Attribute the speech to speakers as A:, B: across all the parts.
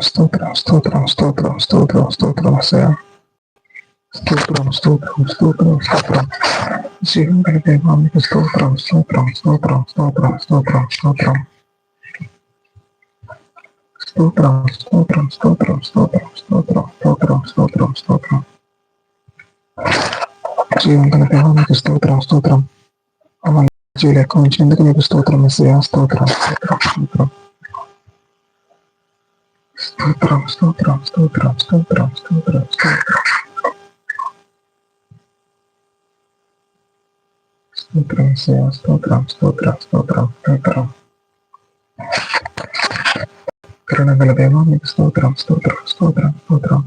A: స్తోత్రం స్తోత్రం స్తోత్రం స్తోత్రం స్తోత్రం స్తోత్రం అసయ స్తోత్రం స్తోత్రం స్తోత్రం స్తోత్రం జీవం గల దేవానికి స్తోత్రం స్తోత్రం స్తోత్రం స్తోత్రం స్తోత్రం స్తోత్రం స్తోత్రం స్తోత్రం స్తోత్రం స్తోత్రం స్తోత్రం స్తోత్రం స్తోత్రం స్తోత్రం జీవం గల దేవానికి స్తోత్రం స్తోత్రం అమలు జీవులు ఎక్కువ ఉంచినందుకు మీకు స్తోత్రం ఎస్ఐ స్తోత్రం స్తోత్రం స్తోత్రం స్తోత్రం స్తోత్రం స్తోత్రం స్తోత్రం స్తోత్రం స్తోత్రం స్తోత్రం ఎస్ఐ స్తోత్రం స్తోత్రం స్తోత్రం స్తోత్రం కరుణగల దేవ మీకు స్తోత్రం స్తోత్రం స్తోత్రం స్తోత్రం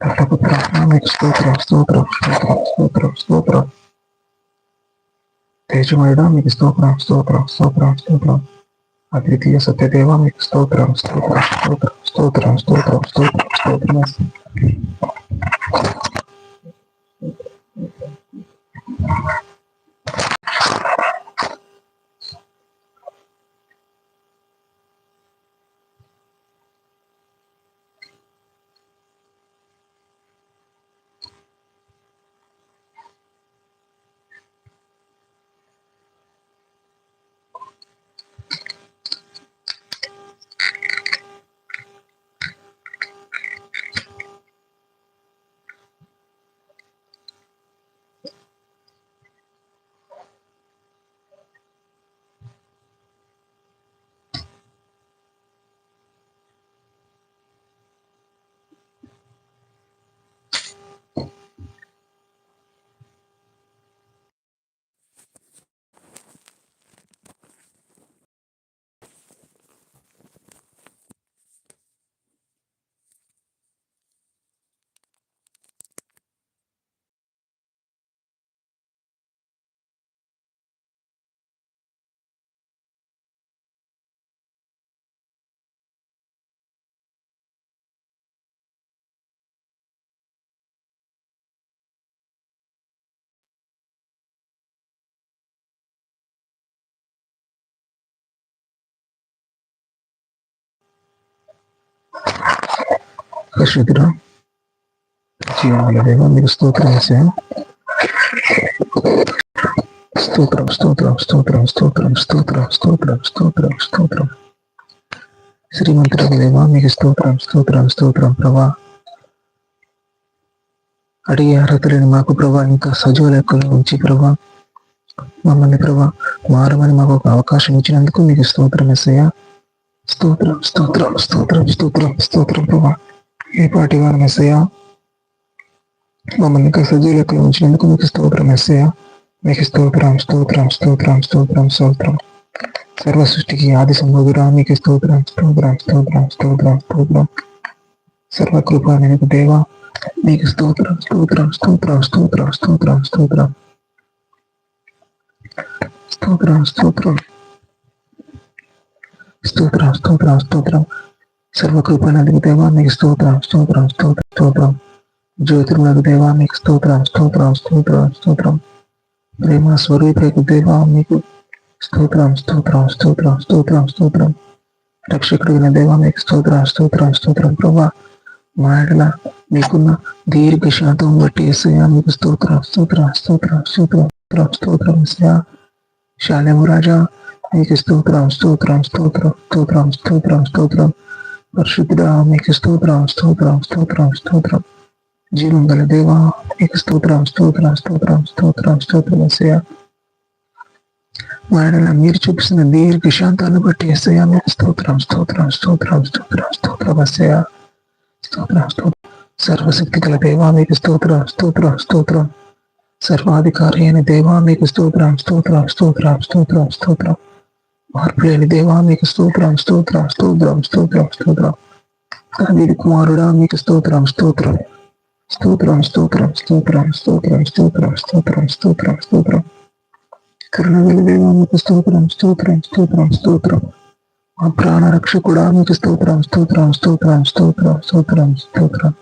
A: దత్తపుత్ర మీకు స్తోత్రం స్తోత్రం స్తోత్రం స్తోత్రం స్తోత్రం తేజమయుడా మీకు స్తోత్రం స్తోత్రం స్తోత్రం స్తోత్రం అద్వితీయ సత్యదేవ మీకు స్తోత్రం స్తోత్రం స్తోత్రం స్తోత్రం స్తోత్రం స్తోత్రం స్తోత్రం పరిశుద్ధుడు జీవముల దేవ మీరు స్తోత్రం వేసాం స్తోత్రం స్తోత్రం స్తోత్రం స్తోత్రం స్తోత్రం స్తోత్రం స్తోత్రం స్తోత్రం శ్రీమంతుడు దేవ మీకు స్తోత్రం స్తోత్రం స్తోత్రం ప్రభా అడిగే అర్హత లేని మాకు ప్రభా ఇంకా సజీవ లెక్కలో ఉంచి ప్రభా మమ్మల్ని ప్రభా మారమని మాకు ఒక అవకాశం ఇచ్చినందుకు మీకు స్తోత్రం ఎస్సయ్యా స్తోత్రం స్తోత్రం స్తోత్రం స్తోత్రం స్తోత్రం ప్రభా ఏ పాటి వారు మెస్సయ్య మమ్మల్ని ఇంకా సజీలకు ఉంచినందుకు మీకు స్తోత్రం మెస్సయ్య మీకు స్తోత్రం స్తోత్రం స్తోత్రం స్తోత్రం స్తోత్రం సర్వ సృష్టికి ఆది సంభోగురా మీకు స్తోత్రం స్తోత్రం స్తోత్రం స్తోత్రం స్తోత్రం సర్వకృప నీకు దేవ మీకు స్తోత్రం స్తోత్రం స్తోత్రం స్తోత్రం స్తోత్రం స్తోత్రం స్తోత్రం స్తోత్రం స్తోత్రం స్తోత్రం స్తోత్రం సర్వకృపణకు దేవా మీకు స్తోత్రం స్తోత్రం స్తోత్రం స్తోత్రం జ్యోతిర్మలకు దేవా మీకు స్తోత్రం స్తోత్రం స్తోత్రం స్తోత్రం ప్రేమ స్వరూపకు దేవా మీకు స్తోత్రం స్తోత్రం స్తోత్రం స్తోత్రం స్తోత్రం రక్షకుడిగిన దేవా మీకు స్తోత్రం స్తోత్రం స్తోత్రం ప్రభా మా ఎడల మీకున్న దీర్ఘ శాతం బట్టి ఎస్ఐయా మీకు స్తోత్రం స్తోత్రం స్తోత్రం స్తోత్రం స్తోత్రం స్తోత్రం ఎస్ఐయా శాలేము రాజా మీకు స్తోత్రం స్తోత్రం స్తోత్రం స్తోత్రం స్తోత్రం స్తోత్రం పరిశుద్ధుడా మీకు స్తోత్రం స్తోత్రం స్తోత్రం స్తోత్రం జీవం గల దేవా మీకు స్తోత్రం స్తోత్రం స్తోత్రం స్తోత్రం స్తోత్రం ఎస్ఐ మా మీరు చూపిస్తున్న దీర్ఘ శాంతాన్ని బట్టి ఎస్ఐ మీకు స్తోత్రం స్తోత్రం స్తోత్రం స్తోత్రం స్తోత్రం ఎస్ఐ స్తోత్రం స్తోత్రం సర్వశక్తి గల దేవా మీకు స్తోత్రం స్తోత్రం స్తోత్రం సర్వాధికారి అయిన దేవా మీకు స్తోత్రం స్తోత్రం స్తోత్రం స్తోత్రం స్తోత్రం మార్పు లేని దేవా మీకు స్తోత్రం స్తోత్రం స్తోత్రం స్తోత్రం స్తోత్రం దాని కుమారుడా మీకు స్తోత్రం స్తోత్రం స్తోత్రం స్తోత్రం స్తోత్రం స్తోత్రం స్తోత్రం స్తోత్రం స్తోత్రం స్తోత్రం కరుణగల దేవా మీకు స్తోత్రం స్తోత్రం స్తోత్రం స్తోత్రం మా ప్రాణ రక్షకుడా మీకు స్తోత్రం స్తోత్రం స్తోత్రం స్తోత్రం స్తోత్రం స్తోత్రం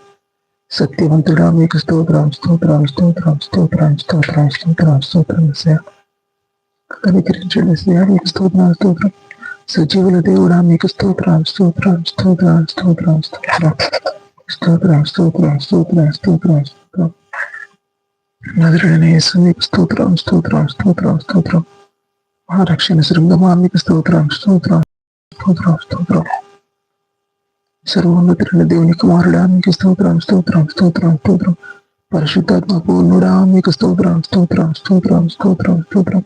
A: సత్యవంతుడా మీకు స్తోత్రం స్తోత్రం స్తోత్రం స్తోత్రం స్తోత్రం స్తోత్రం స్తోత్రం కనికరించండి నీకు స్తోత్రాలు స్తోత్రం సజీవుల దేవుడా మీకు స్తోత్రాలు స్తోత్రాలు స్తోత్రాలు స్తోత్రాలు స్తోత్రం స్తోత్రం స్తోత్రం స్తోత్రం స్తోత్రం స్తోత్రం నదుడైన మీకు స్తోత్రం స్తోత్రం స్తోత్రం స్తోత్రం మా రక్షణ శృంగమా మీకు స్తోత్రం స్తోత్రం స్తోత్రం స్తోత్రం సర్వోన్నతుడైన దేవుని కుమారుడా మీకు స్తోత్రం స్తోత్రం స్తోత్రం స్తోత్రం పరిశుద్ధాత్మ పూర్ణుడా మీకు స్తోత్రం స్తోత్రం స్తోత్రం స్తోత్రం స్తోత్రం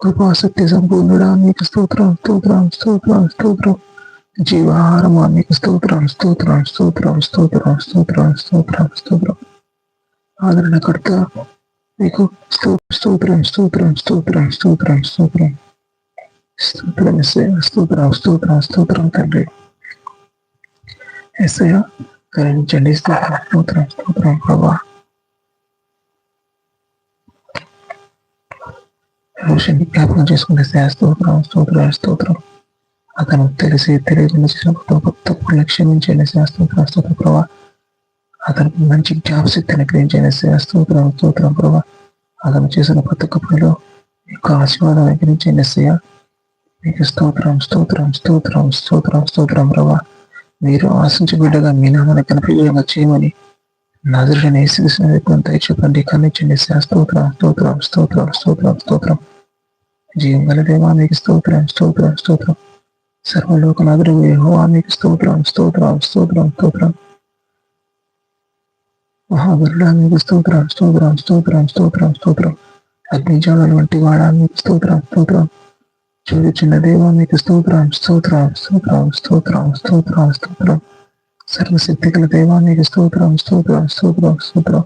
A: కృపా సంపూర్ణుడా నీకు స్తోత్రం స్తోత్రం స్తోత్రం స్తోత్రం జీవాహారమా నీకు స్తోత్రం స్తోత్రం స్తోత్రం స్తోత్రం స్తోత్రం స్తోత్రం స్తోత్రం ఆదరణకర్త నీకు స్తోత్రం స్తోత్రం స్తోత్రం స్తోత్రం స్తోత్రం స్తోత్రం ఎస్ఐ స్తోత్రం స్తోత్రం స్తోత్రం తండ్రి ఎస్ఐ కరుణించండి స్తోత్రం స్తోత్రం స్తోత్రం ప్రభా రోషన్ని జ్ఞాపకం చేసుకుంటే స్తోత్రం స్తోత్రం స్తోత్రం. అతను తెలిసి తెలియకుండా చేసిన తప్పు లక్ష్యమించండి స్తోత్రం స్తోత్ర ప్రభా. అతను మంచి జ్ఞాపశక్తిని గ్రహించండి స్తోత్రం స్తోత్రం ప్రభా. అతను చేసిన ప్రతి ఒక్క పనిలో యొక్క ఆశీర్వాదం గ్రహించండి సయ మీకు స్తోత్రం స్తోత్రం స్తోత్రం స్తోత్రం స్తోత్రం ప్రభా. మీరు ఆశించి బిడ్డగా మీ నామాన్ని కనిపించగా చేయమని నజరుడని వేసిన వ్యక్తులను కనిపించండి కన్నించండి స్తోత్రం స్తోత్రం స్తోత్రం స్తోత్రం స్తోత్రం. జీవం గల దేవా మీకు స్తోత్రం స్తోత్రం స్తోత్రం సర్వలోకనాథుడు యహోవా మీకు స్తోత్రం స్తోత్రం స్తోత్రం స్తోత్రం మహాగరుడా మీకు స్తోత్రం స్తోత్రం స్తోత్రం స్తోత్రం స్తోత్రం అగ్నిజాలను వంటి వాడా మీకు స్తోత్రం స్తోత్రం చూడు చిన్న దేవా మీకు స్తోత్రం స్తోత్రం స్తోత్రం స్తోత్రం స్తోత్రం స్తోత్రం సర్వశక్తి గల దేవా మీకు స్తోత్రం స్తోత్రం స్తోత్రం స్తోత్రం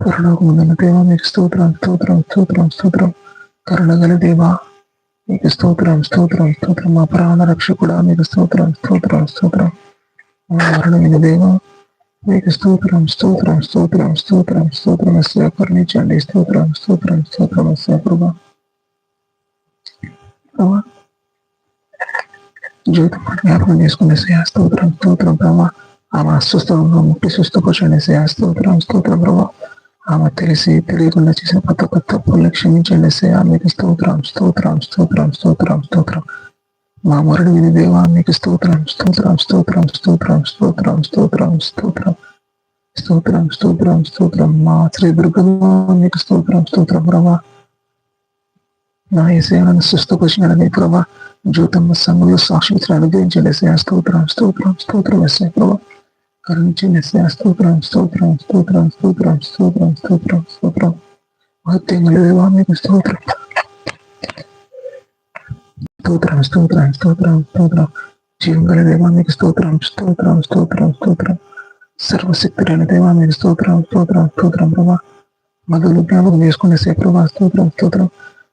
A: పరలోకముందున్న దేవ మీకు స్తోత్రం స్తోత్రం స్తోత్రం స్తోత్రం కరుణగల దేవా మీకు స్తోత్రం స్తోత్రం స్తోత్రం మా ప్రాణ రక్షకుడా మీకు స్తోత్రం స్తోత్రం స్తోత్రం మా మరణమైన దేవ మీకు స్తోత్రం స్తోత్రం స్తోత్రం స్తోత్రం స్తోత్రం ఎస్య కరుణించండి స్తోత్రం స్తోత్రం స్తోత్రం ఎస్య ప్రభా జీవితం జ్ఞాపకం చేసుకునే స్తోత్రం స్తోత్రం ప్రభా ఆమె అస్వస్థంగా ముట్టి స్వస్థపరచండి స్తోత్రం స్తోత్రం ప్రభా ఆమె తెలిసి తెలియకుండా చేసిన కొత్త కొత్త తప్పుల్ని క్షమించండి మీకు స్తోత్రం స్తోత్రం స్తోత్రం స్తోత్రం స్తోత్రం మా మరుడు విని దేవా మీకు స్తోత్రం స్తోత్రం స్తోత్రం స్తోత్రం స్తోత్రం స్తోత్రం స్తోత్రం స్తోత్రం స్తోత్రం స్తోత్రం మా శ్రీ దుర్గమ్మ మీకు స్తోత్రం స్తోత్రం ప్రభా నా ఏసయాలను స్వస్థపరిచినాడని ప్రభా జ్యోతమ్మ సంఘంలో సాక్షిత్రాన్ని అనుగ్రహించండి స్తోత్రం స్తోత్రం స్తోత్రం ఎస్ఐ ప్రభా కరుణించండి స్తోత్రం స్తోత్రం స్తోత్రం స్తోత్రం స్తోత్రం స్తోత్రం స్తోత్రం మహత్యముల దేవా మీకు స్తోత్రం స్తోత్రం స్తోత్రం స్తోత్రం స్తోత్రం జీవంగల దేవా మీకు స్తోత్రం స్తోత్రం స్తోత్రం స్తోత్రం సర్వశక్తులైన దేవా మీకు స్తోత్రం స్తోత్రం స్తోత్రం ప్రభా మధులు జ్ఞాపకం చేసుకునే సే ప్రభా స్తోత్రం స్తోత్రం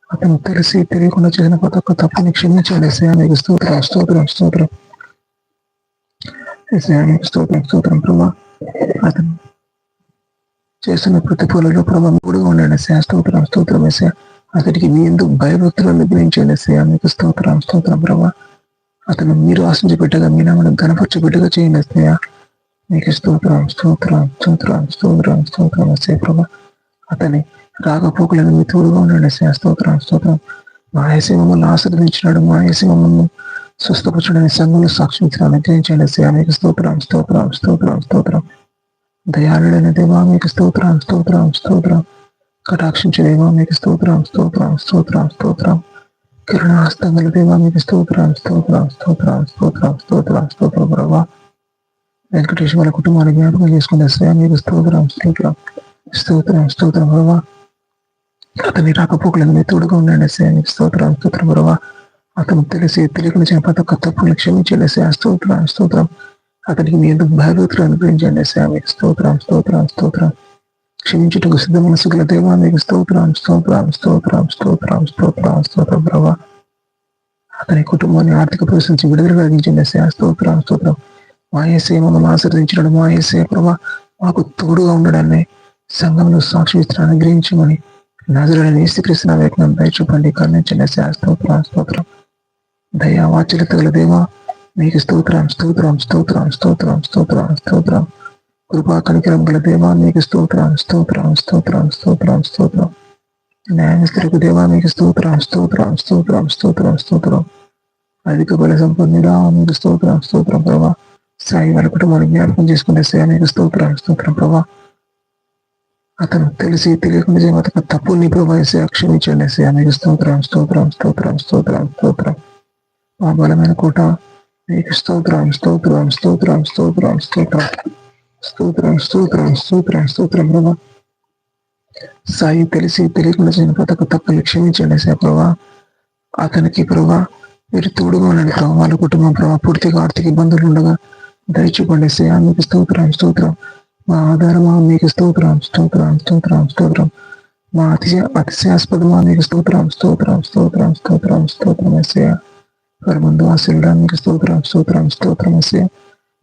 A: అతను తెలిసి తెలియకుండా చేసిన కొత్త ఒక్క తప్పుని క్షమించండి సే మీకు స్తోత్రం స్తోత్రం స్తోత్రం స్తోత్రం స్తోత్రం ప్రభా. అతను చేస్తున్న ప్రతి పూలలో ప్రభా మూడుగా ఉండండి స్తోత్రం స్తోత్రం వేసా అతడికి మీ ఎందుకు భయభక్తులు అనుగ్రహించండి సయా మీకు స్తోత్రం స్తోత్రం ప్రభా. అతను మీరు ఆశించి పెట్టగా మీ నామను గణపరచ బిడ్డగా చేయండి సయా మీకు స్తోత్రం స్తోత్రం స్తోత్రం స్తోత్రం స్తోత్రం వస్తే ప్రభా. అతని రాకపోకలను మీ తోడుగా ఉండండి స్తోత్రం స్తోత్రం. మా ఏసీ మమ్మల్ని ఆశ్రదించినాడు మా ఏసీ మమ్మల్ని స్వస్థపరచడానికి సంఘంలో సాక్షి అనుగ్రహించండి మీకు స్తోత్రం స్తోత్రం స్తోత్రం స్తోత్రం దయాళుడైన దేవా మీకు స్తోత్రం స్తోత్రం స్తోత్రం కటాక్షించే దేవా మీకు స్తోత్రం స్తోత్రం స్తోత్రం స్తోత్రం కిరణాస్తం గల దేవా మీకు స్తోత్రం స్తోత్రం స్తోత్రం స్తోత్రం స్తోత్రం స్తోత్రం ప్రభా వెంకటేశ్వర వాళ్ళ కుటుంబాన్ని జ్ఞాపకం చేసుకునే స్వయం మీకు స్తోత్రం స్తోత్రం స్తోత్రం స్తోత్రం ప్రభా అతని రాకపోకలను మీ తోడుగా ఉండండి మీకు స్తోత్రం స్తోత్రం ప్రభా అతను తెలిసి తెలియకుండా చేసిన ప్రతి ఒక్క తప్పును క్షమించండి స్తోత్రం స్తోత్రం. అతనికి మీ ఎందుకు భయభూతులు అనుగ్రహించండి మీకు స్తోత్రం స్తోత్రం స్తోత్రం. క్షమించుటకు సిద్ధ మనసు గల దేవా మీకు స్తోత్రం స్తోత్రం స్తోత్రం స్తోత్రం స్తోత్రం స్తోత్రం ప్రభా. అతని కుటుంబాన్ని ఆర్థిక పరిస్థితి విడుదల కలిగించండి స్తోత్రం స్తోత్రం. మా ఏసే మమ్మల్ని ఆశ్రదించినాడు మా ఏసే ప్రభా మాకు తోడుగా ఉండడాన్ని సంఘంలో సాక్షి అనుగ్రహించమని గ్రహించమని నజరుడని యేసుకృష్ణ వేగం దయచూపండి కరుణించండి స్తోత్రం స్తోత్రం. దయా వాచలత గల దేవా మీకు స్తోత్రం స్తోత్రం స్తోత్రం స్తోత్రం స్తోత్రం స్తోత్రం కృపా కనికరం గల దేవా మీకు స్తోత్రం స్తోత్రం స్తోత్రం స్తోత్రం స్తోత్రం న్యాయస్థులకు దేవా మీకు స్తోత్రం స్తోత్రం స్తోత్రం స్తోత్రం స్తోత్రం అధిక బల సంపన్నుడా మీకు స్తోత్రం స్తోత్రం ప్రభా సాయి వారి కుటుంబాన్ని జ్ఞాపకం చేసుకునే సేవ మీకు స్తోత్రం స్తోత్రం ప్రభా అతను తెలిసి తెలియకుండా చేయడం అతను ప్రభా ప్రభావిసే క్షమించండి సేవ మీకు స్తోత్రం స్తోత్రం స్తోత్రం స్తోత్రం స్తోత్రం మా బలమైన కోట నీకు స్తోత్రం స్తోత్రం స్తోత్రం స్తోత్రం స్తోత్రం స్తోత్రం స్తోత్రం స్తోత్రం స్తోత్రం ప్రభా సాయి తెలిసి తెలియకుండా చేయని ప్రతి ఒక్క తప్పులు క్షమించండి సే ప్రభా అతనికి ప్రభా మీరు తోడుగా ఉండండి ప్రభా వాళ్ళ కుటుంబం ప్రభా పూర్తిగా ఆర్థిక ఇబ్బందులు ఉండగా దయచుకోండి సే మీకు స్తోత్రం స్తోత్రం మా ఆధారమా మీకు స్తోత్రం స్తోత్రం స్తోత్రం స్తోత్రం మా అతిశయ అతిశయాస్పదమా మీకు స్తోత్రం స్తోత్రం స్తోత్రం స్తోత్రం స్తోత్రం ఎస్య పరమందు ముందు మీకు స్తోత్రం స్తోత్రం స్తోత్రం వేసే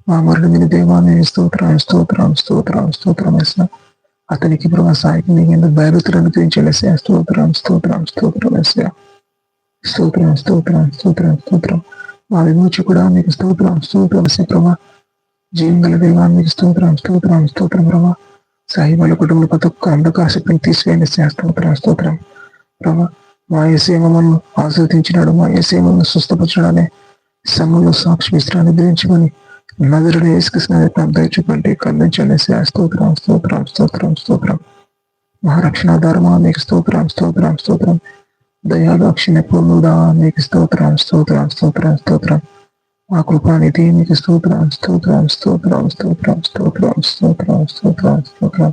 A: మా మరుడు మీద దేవా మీకు స్తోత్రం స్తోత్రం స్తోత్రం స్తోత్రం వేసా అతనికి ప్రభా సాయికి నీకు ఎందుకు బయలుతులు అనుగ్రహించలేసే స్తోత్రం స్తోత్రం స్తోత్రం వేసా స్తోత్రం స్తోత్రం స్తోత్రం స్తోత్రం. మా విమోచి కూడా మీకు స్తోత్రం స్తోత్రం వేసే ప్రభా. జీవం గల దేవా మీకు స్తోత్రం స్తోత్రం స్తోత్రం ప్రభా. సాయి వాళ్ళ కుటుంబంలో ప్రతి ఒక్క అంధకార శక్తిని తీసివేయండి స్తోత్రం స్తోత్రం ప్రభా. మా ఏసే ఆశ్రదించినాడు మా ఏసే మమ్మల్ని సంఘంలో సాక్షి విశ్రాన్ని గురించమని నదురుడు ఏసుకృష్ణ దయచూపండి కల్లించండి స్తోత్రం స్తోత్రం స్తోత్రం స్తోత్రం మహారక్షణాధారమా మీకు స్తోత్రం స్తోత్రం స్తోత్రం దయాదాక్షిణ పొందుదా మీకు స్తోత్రం స్తోత్రం స్తోత్రం స్తోత్రం మా కృపానిధి మీకు స్తోత్రం స్తోత్రం స్తోత్రం స్తోత్రం స్తోత్రం స్తోత్రం స్తోత్రం స్తోత్రం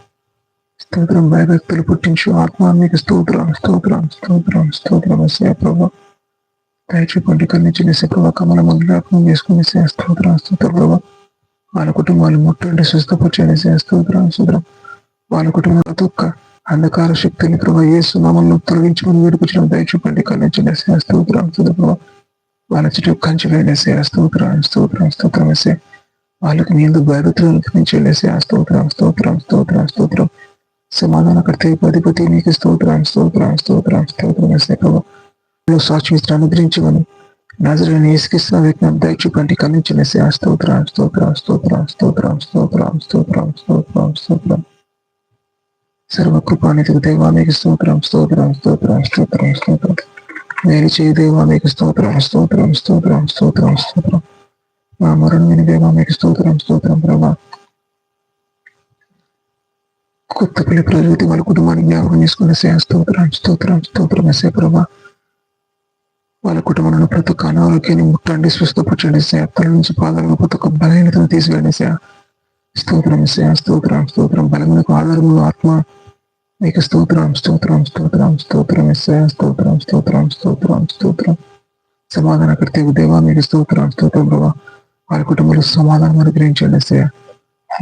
A: స్తోత్రం భయభక్తులు పుట్టించు ఆత్మ. మీకు స్తోత్రం స్తోత్రం స్తోత్రం స్తోత్రం. ఎస్ఐ ప్రభా దయచూపండి కన్నించిన ప్రభా కమల జ్ఞాపకం చేసుకుని స్తోత్రం స్తోత్ర ప్రభా. వాళ్ళ కుటుంబాలు ముట్టండి స్వస్థపరచండి స్తోత్రం స్తోత్రం. వాళ్ళ కుటుంబాల తొక్క అంధకార శక్తిని ప్రభా ఏ సునామంలో తొలగించుకొని వేడుకొచ్చిన. దయచూపండి కన్నించిన స్తోత్రం స్తోత్ర ప్రభా. వాళ్ళ చుట్టూ కంచి వేడేసే స్తోత్రం స్తోత్రం స్తోత్రం వేసే వాళ్ళకి మీ భయభక్తులు నుంచి కనిపించేసి స్తోత్రం స్తోత్రం స్తోత్రం స్తోత్రం. సమాధానకర్త అధిపతి నీకు స్తోత్రాన్ని స్తోత్రాన్ని స్తోత్రాన్ని స్తోత్రం వేసే ప్రభావ సాక్షిత్ర అనుగ్రహించమని నజరని ఏసుకిస్తున్న విజ్ఞానం దయచూపండి కన్నించినేసి ఆ స్తోత్రాన్ని స్తోత్రం స్తోత్రం స్తోత్రం స్తోత్రం స్తోత్రం స్తోత్రం సర్వకృపానికి దైవానికి స్తోత్రం స్తోత్రం స్తోత్రం స్తోత్రం స్తోత్రం మేలు చేయి దైవానికి స్తోత్రం స్తోత్రం స్తోత్రం స్తోత్రం స్తోత్రం మా మరణమైన దైవానికి స్తోత్రం స్తోత్రం ప్రభా కొత్త పిల్ల ప్రజలు వాళ్ళ కుటుంబాన్ని జ్ఞాపకం చేసుకుని స్తోత్రం స్తోత్రం స్తోత్రం ఎస్ఏ ప్రభా. వాళ్ళ కుటుంబంలో ప్రతి ఒక్క అనారోగ్యాన్ని ముట్టండి స్వస్థపరచండి సార్ నుంచి పాదాలను ప్రతి ఒక్క బలహీనతను తీసుకెళ్ళి సార్ స్తోత్రం సార్ స్తోత్రం స్తోత్రం. బలములకు ఆధారము ఆత్మ మీకు స్తోత్రం స్తోత్రం స్తోత్రం స్తోత్రం సార్ స్తోత్రం స్తోత్రం స్తోత్రం స్తోత్రం. సమాధాన కర్తవ్య దేవా మీకు స్తోత్రం స్తోత్రం ప్రభా. వాళ్ళ కుటుంబంలో సమాధానం అనుగ్రహించండి సార్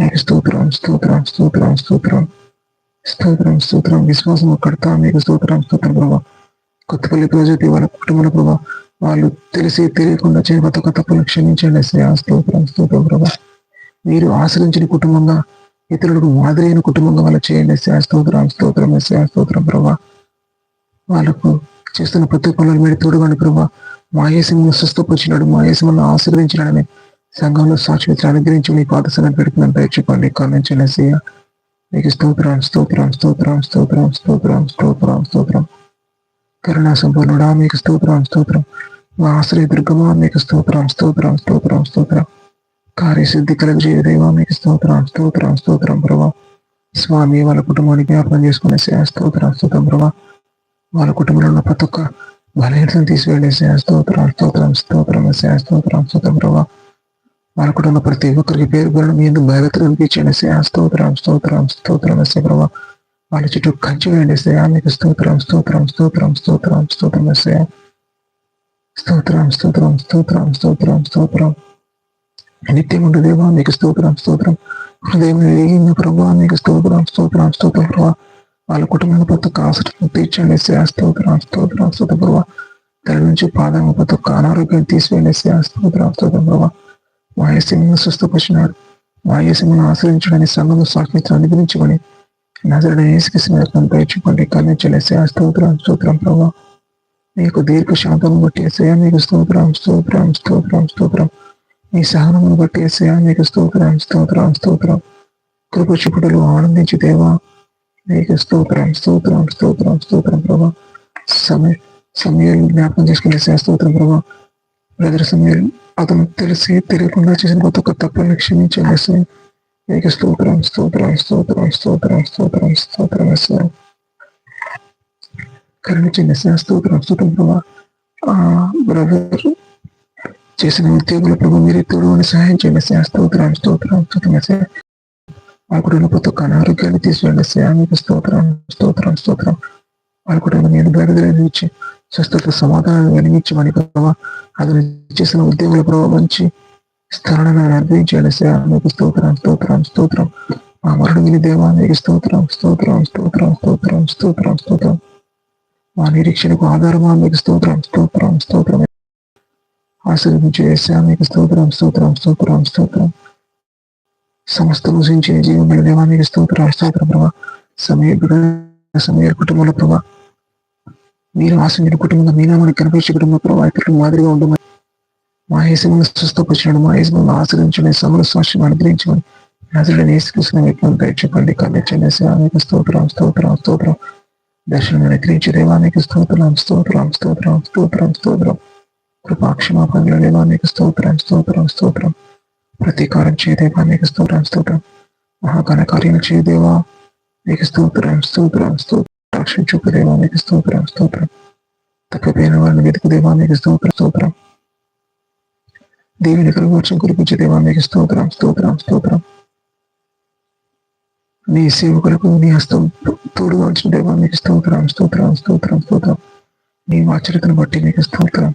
A: మీకు స్తోత్రం స్తోత్రం స్తోత్రం స్తోత్రం. స్తోత్రం స్తోత్రం విశ్వాసం కడతా మీకు స్తోత్రం స్తోత్రం ప్రభా. కొత్తపల్లి ప్రజలు వాళ్ళ కుటుంబంలో ప్రభా వాళ్ళు తెలిసి తెలియకుండా చేయని కొత్త ఒక్క తప్పులు క్షమించండి స్తోత్రం స్తోత్రం ప్రభా. మీరు ఆశ్రయించిన కుటుంబంగా ఇతరులకు మాదిరైన కుటుంబంగా వాళ్ళు చేయండి స్తోత్రం స్తోత్రం స్తోత్రం ప్రభా. వాళ్ళకు చేస్తున్న ప్రతి పనులు మీరు తోడుగాని ప్రభా. మా ఏసమును స్వస్థపరిచినాడు మా ఏసమును ఆశీర్వదించినాడని సంఘంలో సాక్షి అనుగ్రహించి మీ పాదసనం పెడుతున్నాను దయచుకోండి శ్రేయా మీకు స్తోత్రం స్తోత్రం స్తోత్రం స్తోత్రం స్తోత్రం స్తోత్రం స్తోత్రం కరుణా సంపూర్ణుడా మీకు స్తోత్రం స్తోత్రం మా ఆశ్రయ దుర్గమా మీకు స్తోత్రం స్తోత్రం స్తోత్రం స్తోత్రం కార్యసిద్ధి కలిగజేయ దేవా మీకు స్తోత్రం స్తోత్రం స్తోత్రం ప్రభా స్వామి వాళ్ళ కుటుంబాన్ని జ్ఞాపకం చేసుకునే స్తోత్రం స్తోత్రం ప్రభా వాళ్ళ కుటుంబంలో ఉన్న ప్రతి ఒక్క బలహీనతను తీసివెళ్ళే స్తోత్రం స్తోత్రం స్తోత్రం స్తోత్రం స్తోత్రం ప్రభా మనకుడు ఉన్న ప్రతి ఒక్కరికి పేరు కూడా మీ ఎందుకు భయభక్తులు కనిపించండి సే స్తోత్రం స్తోత్రం స్తోత్రం ఎస్సే ప్రభా వాళ్ళ చుట్టూ కంచి వేయండి సే మీకు స్తోత్రం స్తోత్రం స్తోత్రం స్తోత్రం స్తోత్రం ఎస్సే స్తోత్రం స్తోత్రం స్తోత్రం స్తోత్రం స్తోత్రం నిత్యం ఉండు దేవా మీకు స్తోత్రం స్తోత్రం హృదయం ఏమి ప్రభావ మీకు స్తోత్రం స్తోత్రం స్తోత్రం ప్రభావ వాళ్ళ కుటుంబం ప్రతి ఒక్క తీర్చండి సే స్తోత్రం స్తోత్రం స్తోత్రం ప్రభావ తల్లి నుంచి పాదం ప్రతి ఒక్క అనారోగ్యం తీసివేయండి స్తోత్రం స్తోత్రం ప్రభావ మా స్వస్థపరిచినాడు. మా ఏసీని ఆశ్రయించడానికి సంఘం సాక్షించడం అనుగ్రహించమని నజరడ ఏసుకృష్ణ దయచుకోండి ఆ స్తోత్రం స్తోత్రం ప్రభావ నీకు దీర్ఘ శాంతము బట్టి ఏసయా నీకు స్తోత్రం స్తోత్రం స్తోత్రం స్తోత్రం. నీ సహనమును బట్టి ఏసయా నీకు స్తోత్రం స్తోత్రం స్తోత్రం. కృప చూపుటలు ఆనందించి దేవా. నీకు స్తోత్రం స్తోత్రం స్తోత్రం స్తోత్రం ప్రభా. సమయ సమయాలు జ్ఞాపకం చేసుకునే స్తోత్రం ప్రభా. బ్రదర్ సమయాలు అతను తెలిసి తెలియకుండా చేసిన కొత్త ఒక్క తప్పులను క్షమించండి సార్ మీకు స్తోత్రం స్తోత్రం స్తోత్రం స్తోత్రం స్తోత్రం స్తోత్రం స్తోత్రం కరుణించండి స్తోత్రం స్తోత్రం ప్రభా బ్రదర్ చేసిన ఉద్యోగుల ప్రభు మీరే తోడు సహాయం చేయండి సార్ స్తోత్రం స్తోత్రం స్తోత్రం సార్ ఆ కుటుంబ ప్రతి ఒక్క అనారోగ్యాన్ని తీసివేయండి మీకు స్తోత్రం స్తోత్రం స్తోత్రం వాళ్ళ కుటుంబం మీద బయలుదేరి స్వస్థత సమాధానాన్ని వెలిగించమని ప్రభావ అతను చేసిన ఉద్యోగుల ప్రభావ మంచి స్థలాన్ని అనుభవించాడు మీకు స్తోత్రం స్తోత్రం స్తోత్రం. మా మరుడు విని దేవానికి స్తోత్రం స్తోత్రం స్తోత్రం స్తోత్రం స్తోత్రం స్తోత్రం. మా నిరీక్షణకు ఆధారమా మీకు స్తోత్రం స్తోత్రం స్తోత్రం. ఆశీర్వించి వేసా మీకు స్తోత్రం స్తోత్రం స్తోత్రం స్తోత్రం. సమస్త ముసించిన జీవముల దేవానికి స్తోత్రం స్తోత్రం ప్రభా. సమీప సమీప కుటుంబంలో ప్రభా మీరు ఆశించిన కుటుంబంలో మీనామని కనిపించే కుటుంబ ప్రభా ఇతరులకు మాదిరిగా ఉండమని. మా ఏసమును స్వస్థపరిచినాడు మా ఏసమును ఆశ్రయించండి సమర స్వాస్థ్యం అనుగ్రహించమని. నజరుడు ఏసుకృష్ణ వ్యక్తులను దయచేపండి కల్లించండి మీకు స్తోత్రం స్తోత్రం స్తోత్రం. దర్శనం అనుగ్రహించి దేవానికి స్తోత్రం స్తోత్రం స్తోత్రం స్తోత్రం స్తోత్రం. కృపాక్షమాపణల దేవానికి స్తోత్రం స్తోత్రం స్తోత్రం. ప్రతీకారం చేయ దేవానికి స్తోత్రం స్తోత్రం. మహాగణ కార్యాలు చేయదేవా నీకు స్తోత్రం స్తోత్రం స్తోత్రం. రక్షించు చూపదేవా నీకు స్తోత్రం స్తోత్రం తప్పిపోయిన వారిని వెతుకు దేవా నీకు స్తోత్రం స్తోత్రం దేవుని కలవర్చం కురిపించే దేవా నీకు స్తోత్రం స్తోత్రం స్తోత్రం నీ సేవకులకు నీ హస్తం తోడుగా ఉంచిన దేవా నీకు స్తోత్రం స్తోత్రం స్తోత్రం స్తోత్రం నీ వాచరికను బట్టి నీకు స్తోత్రం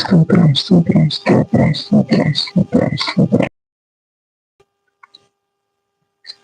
A: స్తోత్రం స్తోత్రం స్తోత్రం స్తోత్రం స్తోత్రం స్తోత్రం